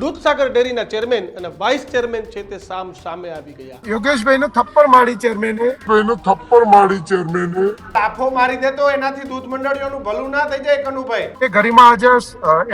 દૂધસાગર ડેરીના ચેરમેન અને vice chairman છે તે સામ સામે આવી ગયા. યોગેશભાઈને થપ્પડ મારી ચેરમેને. એને થપ્પડ મારી ચેરમેને. લાફો મારી દેતો એનાથી દૂધ મંડળીઓનું ભલું ના થઈ જાય કનુભાઈ. એ ગરિમા આજે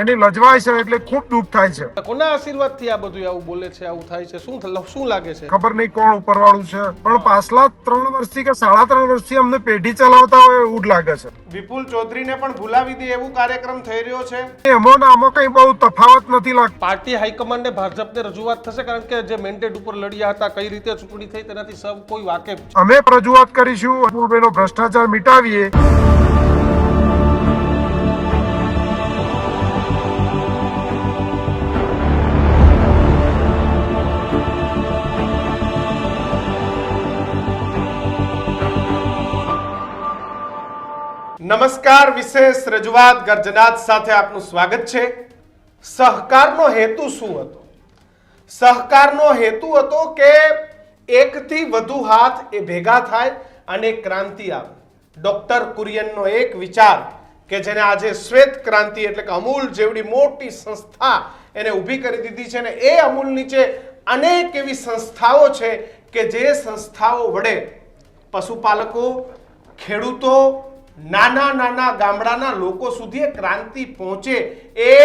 એની લજવાય છે એટલે ખૂબ દુઃખ થાય છે. કોના આશીર્વાદથી આ બધું આવું બોલે છે આવું થાય છે? શું શું લાગે છે? ખબર નહીં કોણ ઉપરવાળું છે પણ પાછલા ત્રણ વર્ષથી કે સાડા ત્રણ વર્ષથી અમને પેઢી ચલાવતા હોય એવું જ લાગે છે. વિપુલ ચૌધરીને પણ ભૂલાવી દે એવું કાર્યક્રમ થઈ રહ્યો છે. એમાં આમાં કઈ બહુ તફાવત નથી લાગતો. પાર્ટી હાઈકમાન્ડને ભાજપને રજૂઆત થશે કારણ કે જે મેન્ડેટ ઉપર લડ્યા હતા કઈ રીતે ચૂંટણી થઈ તેનાથી સૌ કોઈ વાકેફ અમે રજૂઆત કરીશું અપૂર્વેનો ભ્રષ્ટાચાર મિટાવીએ. નમસ્કાર વિશેષ રજૂઆત ગર્જનાથ સાથે આપનું સ્વાગત છે. સહકારનો હેતુ શું હતો? સહકારનો હેતુ હતો કે એકથી વધુ હાથ એ ભેગા થાય અને ક્રાંતિ આવે. ડોક્ટર કુરિયનનો એક વિચાર કે જેને આજે શ્વેત ક્રાંતિ એટલે કે અમૂલ જેવડી મોટી સંસ્થા એને ઊભી કરી દીધી છે ને એ અમૂલ નીચે અનેક એવી સંસ્થાઓ છે કે જે સંસ્થાઓ વડે પશુપાલકો, ખેડૂતો, નાના નાના ગામડાના લોકો સુધી ક્રાંતિ પહોંચે એ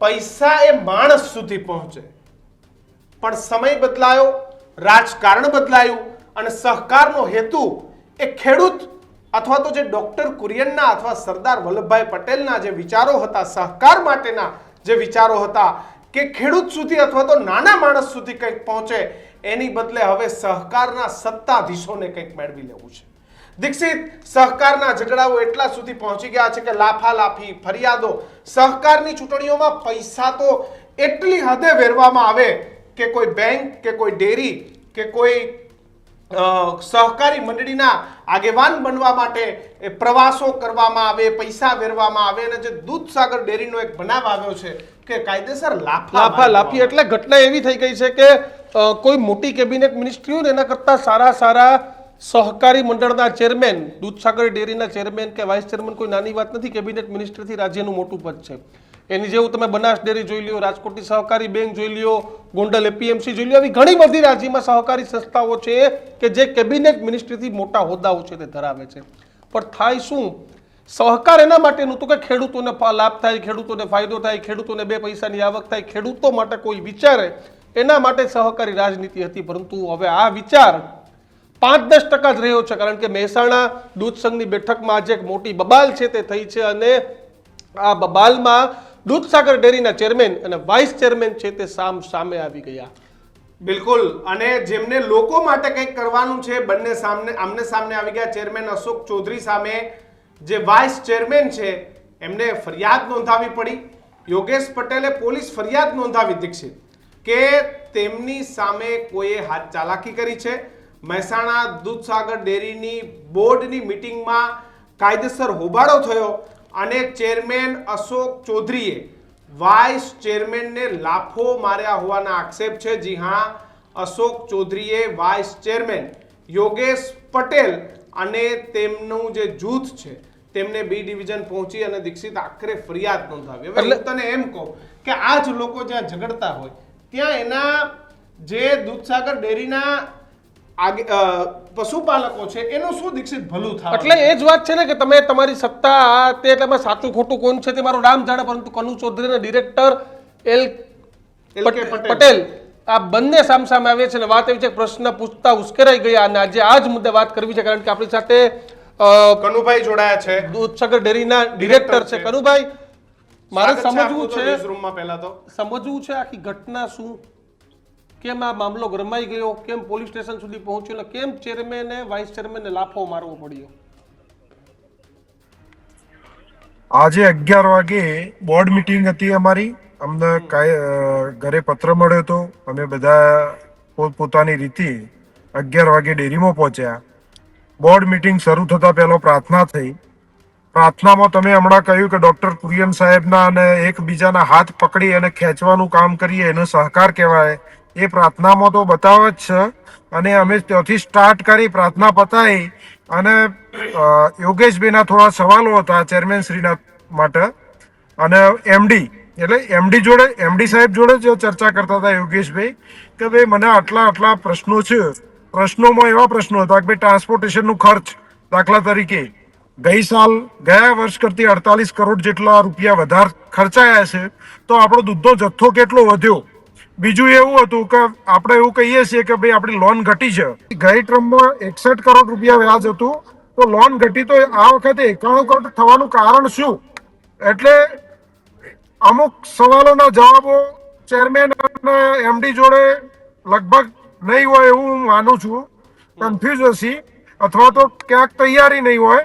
પૈસા એ માણસ સુધી પહોંચે. પણ સમય બદલાયો, રાજકારણ બદલાયું અને સહકારનો હેતુ એ ખેડૂત અથવા તો જે ડોક્ટર કુરિયનના અથવા સરદાર વલ્લભભાઈ પટેલના જે વિચારો હતા, સહકાર માટેના જે વિચારો હતા કે ખેડૂત સુધી અથવા તો નાના માણસ સુધી કંઈક પહોંચે, એની બદલે હવે સહકારના સત્તાધીશોને કંઈક મેળવી લેવું છે. દીક્ષિત સહકારના ઝઘડાઓ એટલા સુધી પહોંચી ગયા છે કે લાફાલાફી ફરિયાદો સહકારની ચૂંટણીઓમાં પૈસા તો એટલી હદે વેરવામાં આવે કે કોઈ બેંક કે કોઈ ડેરી કે કોઈ સહકારી મંડળીના આગેવાન બનવા માટે એ પ્રવાસો કરવામાં આવે પૈસા વેરવામાં આવે અને જે દૂધસાગર ડેરીનો એક બનાવ આવ્યો છે કે કાયદેસર લાફા લાફા લાફી એટલે ઘટના એવી થઈ ગઈ છે કે કોઈ મોટી કેબિનેટ મિનિસ્ટ્રી હોય ને એના કરતાં સારા સારા સહકારી મંડળના ચેરમેન, દૂધસાગર ડેરીના ચેરમેન કે વાઇસ ચેરમેન કોઈ નાની વાત નથી, કેબિનેટ મિનિસ્ટરથી રાજ્યનું મોટું પદ છે. એની જેવું તમે બનાસ ડેરી જોઈ લ્યો, રાજકોટની સહકારી બેંક જોઈ લ્યો, ગોંડલ એપીએમસી જોઈ લ્યો, આવી ઘણી બધી રાજ્યમાં સહકારી સંસ્થાઓ છે કે જે કેબિનેટ મિનિસ્ટ્રીથી મોટા હોદ્દાઓ છે તે ધરાવે છે. પણ થાય શું? સહકાર એના માટેનું તો કે ખેડૂતોને લાભ થાય, ખેડૂતોને ફાયદો થાય, ખેડૂતોને બે પૈસાની આવક થાય, ખેડૂતો માટે કોઈ વિચારે, એના માટે સહકારી રાજનીતિ હતી, પરંતુ હવે આ વિચાર પાંચ દસ ટકા જ રહ્યો છે, કારણ કે મહેસાણા દૂધ સંઘની બેઠકમાં આજે એક મોટી બબાલ છે તે થઈ છે અને આ બબાલમાં દૂધસાગર ડેરીના ચેરમેન અને વાઇસ ચેરમેન છે તે સામ સામે આવી ગયા. બિલકુલ, અને જેમને લોકો માટે કંઈક કરવાનું છે, બંને સામને, આમને સામને આવી ગયા. ચેરમેન અશોક ચૌધરી સામે જે વાઇસ ચેરમેન છે, એમને ફરિયાદ નોંધાવી પડી. યોગેશ પટેલે પોલીસ ફરિયાદ નોંધાવી દીક્ષિત કે તેમની સામે કોઈએ હાથ ચાલાકી કરી છે. મહેસાણા દૂધસાગર ડેરીની બોર્ડની મિટિંગમાં કાયદેસર હોબાળો થયો અને ચેરમેન અશોક ચૌધરીએ વાઇસ ચેરમેનને લાફો માર્યા હોવાના આક્ષેપ છે. જી હા અશોક ચૌધરીએ વાઇસ ચેરમેન યોગેશ પટેલ અને તેમનું જે જૂથ છે તેમને બી ડિવિઝન પહોંચી અને દીક્ષિત આખરે ફરિયાદ નોંધાવી. હવે હું તને એમ કહું કે આ જ લોકો જ્યાં ઝઘડતા હોય ત્યાં એના જે દૂધસાગર ડેરીના આગે પશુપાલકો છે એનું શું દીક્ષિત ભલું થાય? એટલે એ જ વાત છે ને કે તમે તમારી સત્તા તે એટલે સાચું ખોટું કોણ છે તે મારું નામ જાણે પરંતુ કનુ ચૌધરી ડિરેક્ટર એલ પટેલ. આ બંને સામસામે આવે છે અને વાત એવી છે પ્રશ્ન પૂછતા ઉશ્કેરાઈ ગયા અને આજે આ જ મુદ્દે વાત કરવી છે કારણ કે આપણી સાથે કનુભાઈ જોડાયા છે. દૂધસાગર ડેરીના ડિરેક્ટર છે. કનુભાઈ મારે સમજવું છે સમજવું છે આખી ઘટના શું? કેમ આ મામલો ગરમાઈ ગયો? કેમ પોલીસ સ્ટેશન સુધી પહોંચ્યો અને કેમ ચેરમેને વાઇસ ચેરમેનને લાફો મારવો પડ્યો? આજે અગિયાર વાગે બોર્ડ મીટિંગ હતી અમારી. અમને ઘરે પત્ર મળ્યો હતો. અમે બધા પોતપોતાની રીતે અગિયાર વાગે ડેરીમાં પહોંચ્યા. બોર્ડ મીટિંગ શરૂ થતા પહેલો પ્રાર્થના થઈ. પ્રાર્થનામાં તમે હમણાં કહ્યું કે ડોક્ટર કુરિયન સાહેબના અને એકબીજાના હાથ પકડી અને ખેંચવાનું કામ કરીએ એનો સહકાર કહેવાય. એ પ્રાર્થનામાં તો બતાવે જ છે. અને અમે ત્યાંથી સ્ટાર્ટ કરી પ્રાર્થના પતાવી અને યોગેશભાઈના થોડા સવાલો હતા ચેરમેન શ્રીના માટે. અને એમડી એટલે એમડી જોડે એમડી સાહેબ જોડે જ ચર્ચા કરતા હતા યોગેશભાઈ કે ભાઈ મને આટલા આટલા પ્રશ્નો છે. પ્રશ્નોમાં એવા પ્રશ્નો હતા કે ભાઈ ટ્રાન્સપોર્ટેશનનું ખર્ચ દાખલા તરીકે ગઈ સાલ, ગયા વર્ષ કરતી અડતાલીસ કરોડ જેટલા રૂપિયા વધારે ખર્ચાયા છે, તો આપણો દૂધનો જથ્થો કેટલો વધ્યો? બીજું એવું હતું કે આપણે એવું કહીએ છીએ કે ભાઈ આપણી લોન ઘટી છે. ગઈ ટ્રમમાં એકસઠ કરોડ રૂપિયા વ્યાજ હતું. તો લોન ઘટી તો આ વખતે એકાણું કરોડ થવાનું કારણ શું? એટલે અમુક સવાલોના જવાબો ચેરમેન અને એમડી જોડે લગભગ નહીં હોય એવું હું માનું છું. કન્ફ્યુઝ હશી. અથવા તો ક્યાંક તૈયારી નહીં હોય.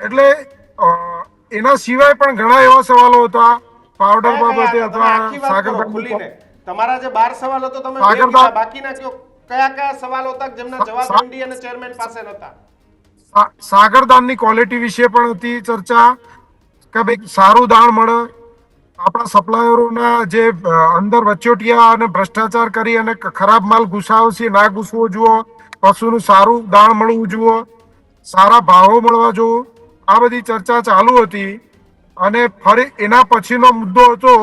એટલે એના સિવાય પણ ઘણા એવા સવાલો હતા. પાવડર બાબતે અથવા સાગર ખુલીને. તમારા જે 12 સવાલ હતો તમે બાકીના કયો કયા સવાલો હતા જેમના જવાબ એમડી અને ચેરમેન પાસે નહોતા? સાગરદાનની ક્વોલિટી વિશે પણ હતી ચર્ચા કે ભાઈ સારું દાણ મળે. આપણા સપ્લાયરોના જે અંદર વચોટિયા અને ભ્રષ્ટાચાર કરી અને ખરાબ માલ ઘુસાવશે ના ઘૂસવો જુઓ પશુનું સારું દાણ મળવું જુઓ સારા ભાવો મળવા જુઓ આ બધી ચર્ચા ચાલુ હતી. અને ફરી એના પછીનો મુદ્દો હતો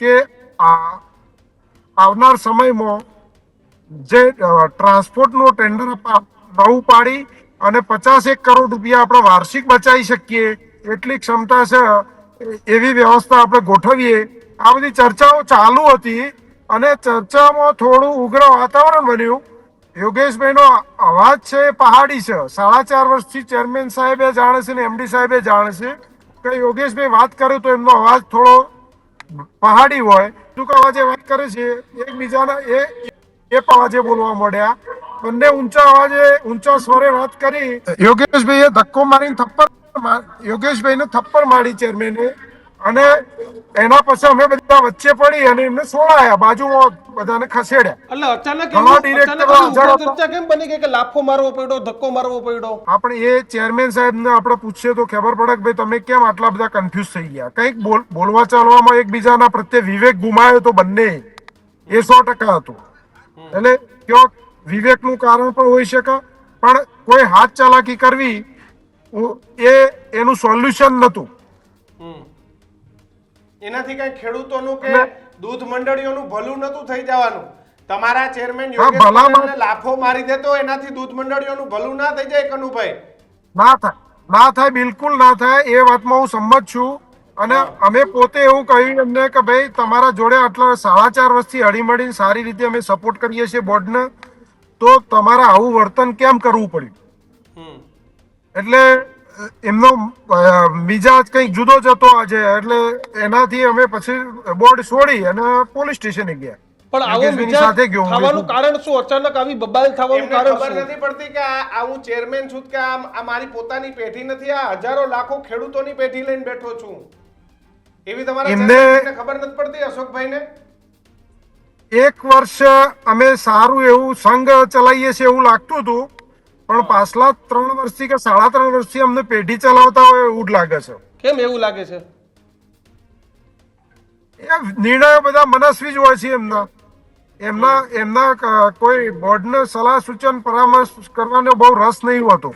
કે આ આવનાર સમયમાં જે ટ્રાન્સપોર્ટનું ટેન્ડર નવું પાડી અને પચાસ એક કરોડ રૂપિયા આપણે વાર્ષિક બચાવી શકીએ એટલી ક્ષમતા છે એવી વ્યવસ્થા આપણે ગોઠવીએ. આ બધી ચર્ચાઓ ચાલુ હતી અને ચર્ચામાં થોડું ઉગ્ર વાતાવરણ બન્યું. યોગેશભાઈનો અવાજ છે એ પહાડી છે. સાડા ચાર વર્ષથી ચેરમેન સાહેબે જાણે છે ને એમડી સાહેબે જાણે છે. કે યોગેશભાઈ વાત કરે તો એમનો અવાજ થોડો પહાડી હોય. ટૂંક અવાજે વાત કરે છે, એકબીજાના એ એ અવાજે બોલવા મળ્યા બંને ઊંચા અવાજે, ઊંચા સ્વરે વાત કરી. યોગેશભાઈએ ધક્કો મારીને થપ્પડ યોગેશભાઈને થપ્પડ મારી ચેરમેને અને એના પછી અમે બધા વચ્ચે પડી અને એમને સોળાયા બાજુમાં બધાને ખસેડ્યા. એટલે કેમ બની ગઈ કે લાફો મારવો પડ્યો ધક્કો મારવો પડ્યો? આપણે એ ચેરમેન સાહેબને આપણે પૂછીએ તો ખબર પડે કે ભાઈ તમે કેમ આટલા બધા કન્ફ્યુઝ થઈ ગયા? કંઈક બોલવા ચાલવામાં એકબીજાના પ્રત્યે વિવેક ગુમાયો તો બંને. એ સો ટકા હતું. એટલે કયો વિવેકનું કારણ પણ હોઈ શકે. પણ કોઈ હાથ ચાલાકી કરવી એ એનું સોલ્યુશન નહોતું. હમ. એનાથી કઈ ખેડૂતોનું કે દૂધ મંડળીઓનું ભલું નતું થઈ જવાનું. તમારા ચેરમેન યોગેશ લાફો મારી દેતો એનાથી દૂધ મંડળીઓનું ભલું ના થઈ જાય કનુભાઈ. ના થાય. ના થાય બિલકુલ ના થાય. એ વાતમાં હું સંમત છું. અને અમે પોતે એવું કહ્યું એમને કે ભાઈ તમારા જોડે આટલા સાડા ચાર વર્ષથી હળીમળીને સારી રીતે અમે સપોર્ટ કરીએ છીએ બોર્ડને તો તમારે આવું વર્તન કેમ કરવું પડ્યું. એટલે એમનો મિજાજ કંઈક જુદો જ હતો આજે એટલે એનાથી અમે પછી બોર્ડ છોડી અને પોલીસ સ્ટેશને ગયા. પણ આવો યોગેશભાઈની વિચાર સાથે ગયો થવાનું કારણ શું? અચાનક આવી બબાલ થવાનું કારણ ખબર નથી પડતી કે આ આ હું ચેરમેન છું કે આ મારી પોતાની પેઢી નથી આ હજારો લાખો ખેડૂતોની પેઢી લઈને બેઠો છું. એવી તમારા ચેરમેનને ખબર નથી પડતી અશોકભાઈને? એક વર્ષ અમે સારું એવું સંઘ ચલાવીએ છીએ એવું લાગતું હતું. પણ પાછલા ત્રણ વર્ષથી કે સાડા ત્રણ વર્ષથી અમને પેઢી ચલાવતા હોય એવું જ લાગે છે. કેમ એવું લાગે છે? એ નિર્ણયો બધા મનસ્વી જ હોય છે એમના. એમના એમના કોઈ બોર્ડને સલાહ સૂચન પરામર્શ કરવાનો બહુ રસ નહીં હોતો.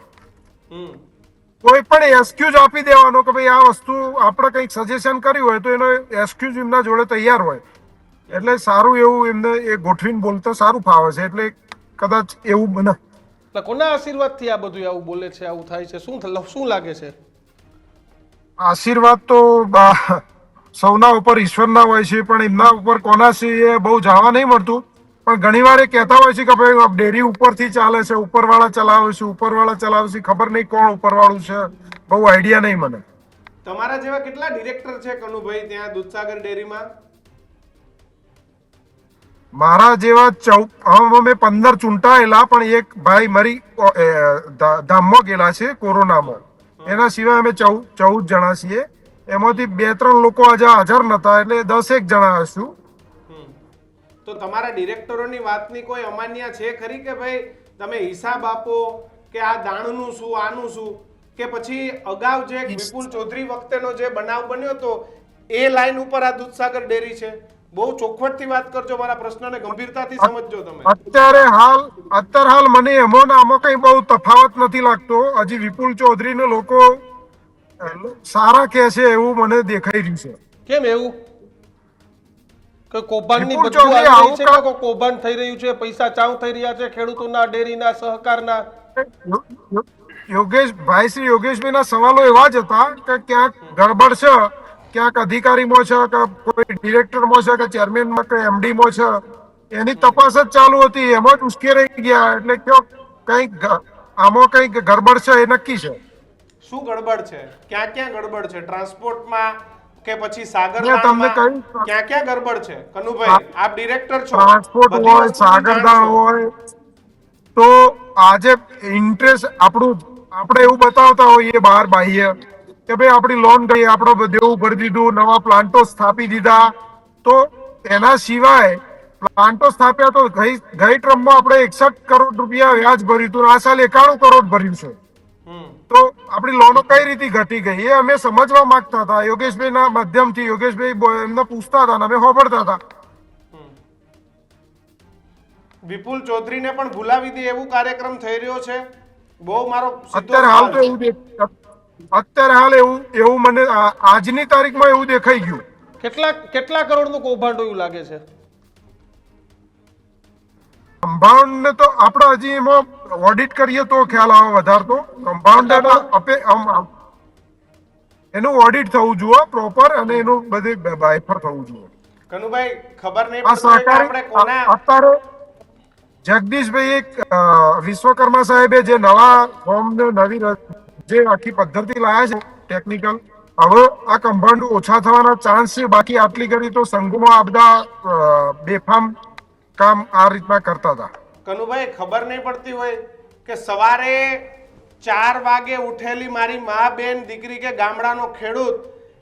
કોઈ પણ એક્સક્યુઝ આપી દેવાનો કે ભાઈ આ વસ્તુ આપણે કંઈક સજેશન કર્યું હોય તો એનો એક્સક્યુઝ એમના જોડે તૈયાર હોય. એટલે સારું એવું એમને એ ગોઠવીને બોલતા સારું ફાવે છે. એટલે કદાચ એવું બને એટલે કોના આશીર્વાદથી આ બધું આવું બોલે છે આવું થાય છે? શું શું લાગે છે? આશીર્વાદ તો બા- સૌના ઉપર ઈશ્વરના હોય છે પણ એમના ઉપર કોના છે એ બહુ જાણવા નહીં મળતું. પણ ઘણીવાર એ કહેતા હોય છે કે ભાઈ આ ડેરી ઉપરથી ચાલે છે ઉપરવાળા ચલાવે છે ઉપરવાળા ચલાવે છે ખબર નહીં કોણ ઉપરવાળું છે બહુ આઈડિયા નહીં મને. તમારા જેવા કેટલા ડિરેક્ટર છે કનુભાઈ ત્યાં દૂધસાગર ડેરીમાં? મારા જેવા ચૌ અમે પંદર ચૂંટાયેલા પણ એક ભાઈ મરી ધામમાં ગયેલા છે કોરોનામાં. એના સિવાય અમે ચૌ ચૌદ જણા છીએ. એમાંથી બે ત્રણ લોકો આજે હાજર નતા એટલે દસેક જણા હશું. તો તમારા ડિરેક્ટરોની વાતની કોઈ અમાન્ય છે ખરી કે ભાઈ તમે હિસાબ આપો કે આ દાણનું શું આનું શું? કે પછી અગાઉ જે વિપુલ ચૌધરી વખતેનો જે બનાવ બન્યો હતો એ લાઈન ઉપર આ દૂધસાગર ડેરી છે? બહુ ચોખવટથી વાત કરજો મારા પ્રશ્નને ગંભીરતાથી સમજજો તમે. અત્યારે હાલ અત્યારે હાલ મને એમાં આમાં કઈ બહુ તફાવત નથી લાગતો. હજી વિપુલ ચૌધરીને લોકો સારા કહે છે એવું મને દેખાઈ રહ્યું છે. કેમ એવું? કોઈ કૌભાંડની વિપુલ આવી રહી છે કે કૌભાંડ થઈ રહ્યું છે પૈસા ચાઉ થઈ રહ્યા છે ખેડૂતોના ડેરીના સહકારના? યોગ- યોગ- યોગેશ ભાઈ શ્રી યોગેશભાઈ ના સવાલો એવા જ હતા કે ક્યાંક ગડબડ છે ક્યાંક અધિકારીમાં છે કે કોઈ ડિરેક્ટરમાં છે કે ચેરમેનમાં કે એમડીમાં છે? એની તપાસ જ ચાલુ હતી. એમાં જ ઉશ્કેરાઈ ગયા. એટલે કયો કંઈક આમાં કંઈક ગડબડ છે એ નક્કી છે. શું ગડબડ છે? ક્યાં ક્યાં ગડબડ છે? ટ્રાન્સપોર્ટમાં કે પછી સાગર મેં તમને દાણમાં? ક્યાં ક્યાં ગડબડ છે? કનુભાઈ આપ ડિરેક્ટર છો. ટ્રાન્સપોર્ટ હોય વસ્તુનું હોય તો આજે ઇન્ટરેસ્ટ આપણું આપણે એવું બતાવતા હોઈએ બહાર બાહ્ય. કે ભાઈ આપણી લોન ગઈ આપણો દેવું ભરી દીધું નવા પ્લાન્ટો સ્થાપી દીધા. તો એના સિવાય પ્લાન્ટો સ્થાપ્યા તો ગઈ ગઈ ટ્રમમાં આપણે એકસઠ કરોડ રૂપિયા વ્યાજ ભર્યું હતું આ સાલ એકાણું કરોડ ભર્યું છે. તો આપણી લોનો કઈ રીતે ઘટી ગઈ એ અમે સમજવા માંગતા હતા. યોગેશભાઈ ના માધ્યમથી યોગેશભાઈ એમને પૂછતા હતા અને અમે હોબળતા હતા. વિપુલ ચૌધરીને પણ ભૂલાવી દે એવું કાર્યક્રમ થઈ રહ્યો છે. બહુ મારો અત્યારે હાલ તો એવું અત્યારે હાલ એવું એવું મને આજની તારીખમાં એવું દેખાઈ ગયું. કેટલા કેટલા કરોડનું કૌભાંડ એવું લાગે છે? કમ્પાઉન્ડ ને તો આપણે હજી એમાં ઓડિટ કરીએ તો ખ્યાલ આવે વધારતો કમ્પાઉન્ડ આમ- એનું ઓડિટ થવું જોઈએ પ્રોપર અને એનું બધે બાયફર થવું જોઈએ કનુભાઈ ખબર નહીં આ સહકારી અત્યારે જગદીશભાઈ એક વિશ્વકર્મા સાહેબે જે નવા ફોર્મ નવી જે આખી પદ્ધતિ લાયા છે ટેકનિકલ હવે આ કમ્પાઉન્ડ ઓછા થવાના ચાન્સ છે, બાકી આટલી કરી તો સંઘમાં આ બધા બેફામ કામ આ રીતના કરતા હતા. કનુભાઈ, ખબર નહીં પડતી હોય કે સવારે ચાર વાગે ઉઠેલી મારી મા બેન દીકરી કે ગામડાનો ખેડૂત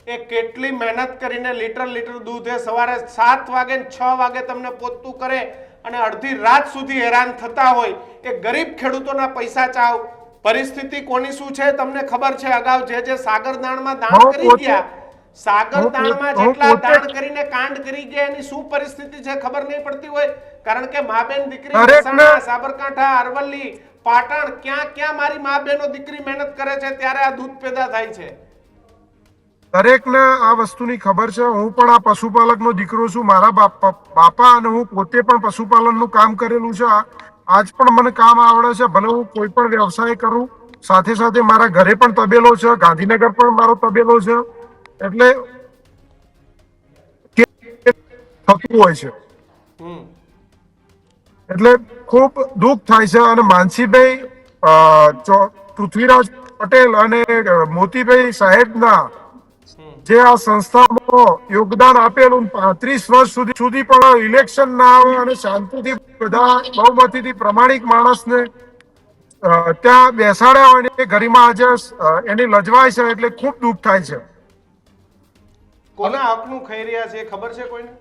એ કેટલી મહેનત કરીને લીટર લીટર દૂધ એ સવારે સાત વાગે છ વાગે તમને પોતું કરે અને અડધી રાત સુધી હેરાન થતા હોય, એ ગરીબ ખેડૂતોના પૈસા ચાવ. પરિસ્થિતિ કોની શું છે તમને ખબર છે અગાઉ જે જે સાગરદાણમાં દાણ કરી ગયા? સાગરદાણમાં જેટલા દાણ કરીને કાંડ કરી ગયા એની શું પરિસ્થિતિ છે ખબર નહીં પડતી હોય. કારણ કે મા બેન દીકરી મહેસાણા, સાબરકાંઠા અરવલ્લી પાટણ ક્યાં ક્યાં મારી મા બેનો દીકરી મહેનત કરે છે ત્યારે આ દૂધ પેદા થાય છે. દરેકને આ વસ્તુની ખબર છે. હું પણ આ પશુપાલકનો દીકરો છું. મારા બાપા અને હું પોતે પણ પશુપાલનનું કામ કરેલું છે. આજ પણ મને કામ આવડે છે ભલે હું કોઈ પણ વ્યવસાય કરું. સાથે સાથે મારા ઘરે પણ તબેલો છે ગાંધીનગર પણ મારો તબેલો છે. એટલે કે થતું હોય છે. એટલે ખૂબ દુઃખ થાય છે અને માનસીભાઈ પૃથ્વીરાજ પટેલ અને મોતીભાઈ સાહેબના જે આ સંસ્થામાં યોગદાન આપેલું પાંત્રીસ વર્ષ સુધી સુધી પણ ઇલેક્શન ના આવે અને શાંતિથી બધા બહુમતીથી પ્રમાણિક માણસને ત્યાં બેસાડ્યા હોય એ ગરિમા આજે એની લજવાય છે એટલે ખૂબ દુઃખ થાય છે. કોના હકનું ખાઈ રહ્યા છે ખબર છે કોઈને?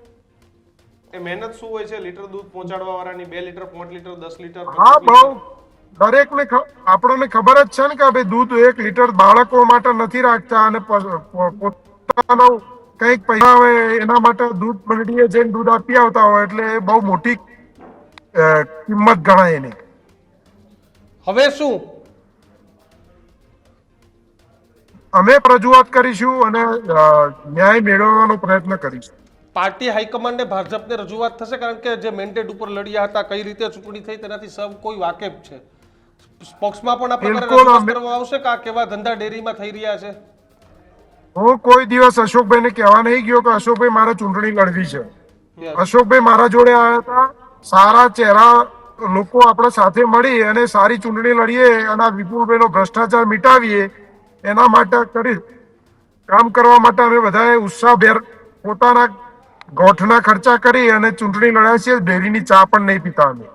એ મહેનત શું હોય છે? લીટર દૂધ પહોંચાડવા વાળાની બે લીટર પાંચ લીટર દસ લીટર હા બહુ. દરેક દરેકને આપણને ખબર જ છે ને કે ભાઈ દૂધ એક લીટર બાળકો માટે નથી રાખતા અને પો- કંઈક પૈસા આવે એના માટે દૂધ મંડળીએ જઈને દૂધ આપી આવતા હોય એટલે બહુ મોટી કિંમત ગણાય એની. હવે શું? અમે રજૂઆત કરીશું અને ન્યાય મેળવવાનો પ્રયત્ન કરીશું. પાર્ટી હાઈકમાન્ડને ભાજપને રજૂઆત થશે કારણ કે જે મેન્ડેટ ઉપર લડ્યા હતા કઈ રીતે ચૂંટણી થઈ તેનાથી સૌ કોઈ વાકેફ છે. સ્પોક્સમાં પણ આ પ્રકારે કરવામાં આવશે કે આ કેવા ધંધા ડેરીમાં થઈ રહ્યા છે? હું કોઈ દિવસ અશોકભાઈને કહેવા નહીં ગયો કે અશોકભાઈ મારે ચૂંટણી લડવી છે. અશોકભાઈ મારા જોડે આવ્યા હતા. સારા ચહેરા લોકો આપણે સાથે મળી અને સારી ચૂંટણી લડીએ અને વિપુલભાઈનો ભ્રષ્ટાચાર મિટાવીએ એના માટે કરી કામ કરવા માટે અમે બધાએ ઉત્સાહભેર પોતાના ગોઠના ખર્ચા કરી અને ચૂંટણી લડ્યા છીએ. ડેરીની ચા પણ નહીં પીતા અમે.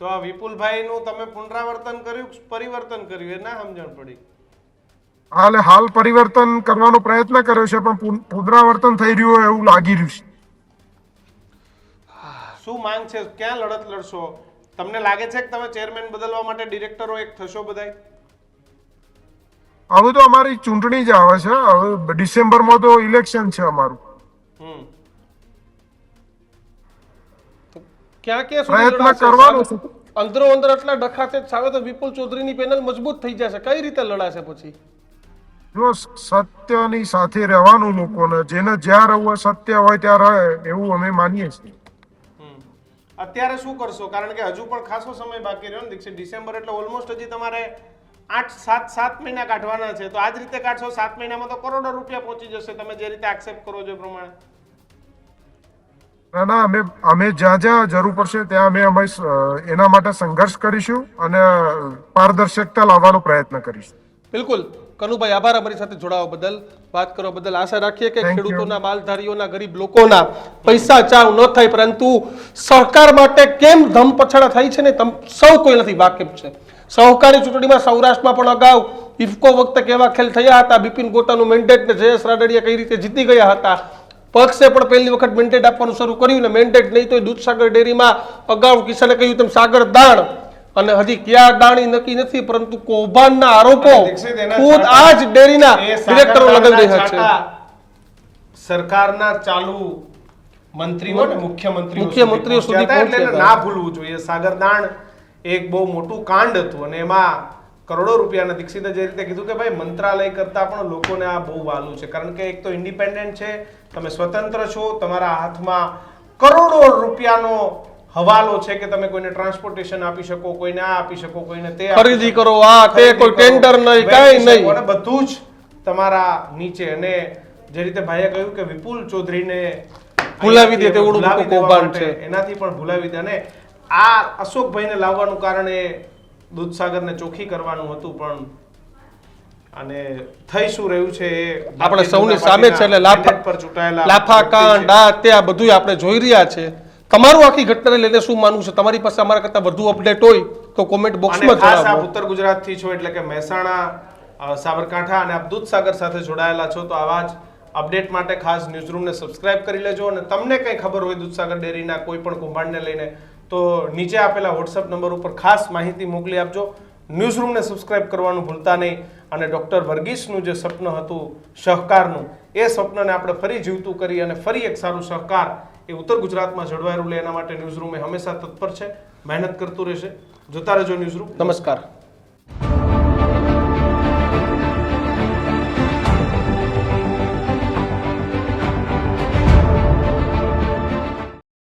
તો આ વિપુલભાઈ નું તમે પુનરાવર્તન કર્યું પરિવર્તન કર્યું? એ ના સમજણ પડી. હાલ હાલ પરિવર્તન કરવાનો પ્રયત્ન કર્યો છે પણ પુનરાવર્તન થઈ રહ્યું હોય એવું લાગી રહ્યું છે. શું માંગ છે? ક્યાં લડત લડશો? તમને લાગે છે કે તમે ચેરમેન બદલવા માટે ડિરેક્ટરો એક થશો બધાય? હવે તો અમારી ચૂંટણી જ આવે છે. હવે ડિસેમ્બરમાં તો ઇલેક્શન છે અમારું. ક્યાં ક્યાં પ્રયત્ન? કરવાનો છે. અંદરો અંદર એટલા ડખા છે. સાવે તો વિપુલ ચૌધરીની પેનલ મજબૂત થઈ જશે. કઈ રીતે લડાશે પછી? જો સત્યની સાથે રહેવાનું લોકોને જેને જ્યાં રહેવું સત્ય હોય ત્યાં રહે એવું અમે માનીએ છીએ. હમ. અત્યારે શું કરશો? કારણ કે હજુ પણ ખાસો સમય બાકી રહ્યો ને દીક્ષિત ડિસેમ્બર એટલે ઓલમોસ્ટ હજી તમારે આઠ સાત સાત મહિના કાઢવાના છે. તો આ જ રીતે કાઢશો સાત મહિનામાં તો કરોડો રૂપિયા પહોંચી જશે. તમે જે રીતે એક્સેપ્ટ કરો છો એ પ્રમાણે. ના ના અમે અમે જ્યાં જ્યાં જરૂર પડશે ત્યાં અમે અમે એના માટે સંઘર્ષ કરીશું અને પારદર્શકતા લાવવાનો પ્રયત્ન કરીશું. બિલકુલ. કનુભાઈ આભાર અમારી સાથે જોડાવા બદલ. વાત કરવા બદલ આશા રાખીએ કે ખેડૂતોના માલધારીઓના ગરીબ લોકોના પૈસા ચાવ ન થાય પરંતુ સરકાર માટે કેમ ધમ પછાડા થાય છે ને તમ સૌ કોઈ નથી વાકેફ છે. સહકારી ચૂંટણીમાં સૌરાષ્ટ્રમાં પણ અગાઉ ઇફકો વખતે કેવા ખેલ થયા હતા? બિપિન ગોટાનું મેન્ડેટ ને જયેશ રાડડિયા કઈ રીતે જીતી ગયા હતા? પક્ષે પણ પહેલી વખત મેન્ડેટ આપવાનું શરૂ કર્યું ને મેન્ડેટ નહીં તો દૂધસાગર ડેરીમાં અગાઉ કિસાને કહ્યું તેમ સાગર દાણ અને હજી ક્યાં દાણી નક્કી નથી પરંતુ કૌભાંડના આરોપો ખુદ આ જ ડેરીના ડિરેક્ટરો લગાવી રહ્યા છે. સરકારના ચાલુ મંત્રીઓ અને મુખ્યમંત્રીઓ મુખ્યમંત્રીઓ સુધી એટલે ના ભૂલવું જોઈએ. સાગરદાણ એક બહુ મોટું કાંડ હતું અને એમાં કરોડો રૂપિયાના દીક્ષિતે જે રીતે કીધું કે ભાઈ મંત્રાલય કરતા પણ લોકોને આ બહુ વાલું છે. કારણ કે એક તો ઇન્ડિપેન્ડન્ટ છે તમે સ્વતંત્ર છો તમારા હાથમાં કરોડો રૂપિયાનો હવાલો છે કે તમે કોઈને ટ્રાન્સપોર્ટેશન આપી શકો કોઈને આ આપી શકો કોઈને તે ખરીદી કરો આ તે કોઈ ટેન્ડર નહીં કાંઈ નહીં. અને બધું જ તમારા નીચે. અને જે રીતે ભાઈએ કહ્યું કે વિપુલ ચૌધરીને ભૂલાવી દે તેવડું મોટું કૌભાંડ છે. એનાથી પણ ભૂલાવી દે. અને આ અશોકભાઈને લાવવાનું કારણ એ દૂધસાગરને ચોખ્ખી કરવાનું હતું પણ અને થઈ શું રહ્યું છે આપણે સૌની સામે છે એટલે લાફા પર ચૂંટાયેલા લાફા કાંડ આ તે આ બધું આપણે જોઈ રહ્યા છે. તમારું આખી ઘટનાને લઈને શું માનવું છે? તમારી પાસે અમારા કરતા વધુ અપડેટ હોય તો કોમેન્ટ બોક્સમાં જણાવો. ઉત્તર ગુજરાતથી છો એટલે કે મહેસાણા સાબરકાંઠા અને આપ દૂધસાગર સાથે જોડાયેલા છો તો આવા જ અપડેટ માટે ખાસ ન્યૂઝરૂમને સબસ્ક્રાઇબ કરી લેજો અને તમને કંઈ ખબર હોય દૂધસાગર ડેરીના કોઈ પણ કૌભાંડને લઈને તો નીચે આપેલા વોટ્સઅપ નંબર ઉપર ખાસ માહિતી મોકલી આપજો. ન્યૂઝરૂમને સબસ્ક્રાઇબ કરવાનું ભૂલતા નહીં અને ડૉક્ટર વર્ગીસનું જે સ્વપ્ન હતું સહકારનું એ સ્વપ્નને આપણે ફરી જીવતું કરી અને ફરી એક સારું સહકાર એ ઉત્તર ગુજરાતમાં જળવાયેલું લે એના માટે ન્યૂઝરૂમ એ હંમેશા તત્પર છે. મહેનત કરતું રહેશે. જોતા રહેજો ન્યૂઝરૂમ નમસ્કાર.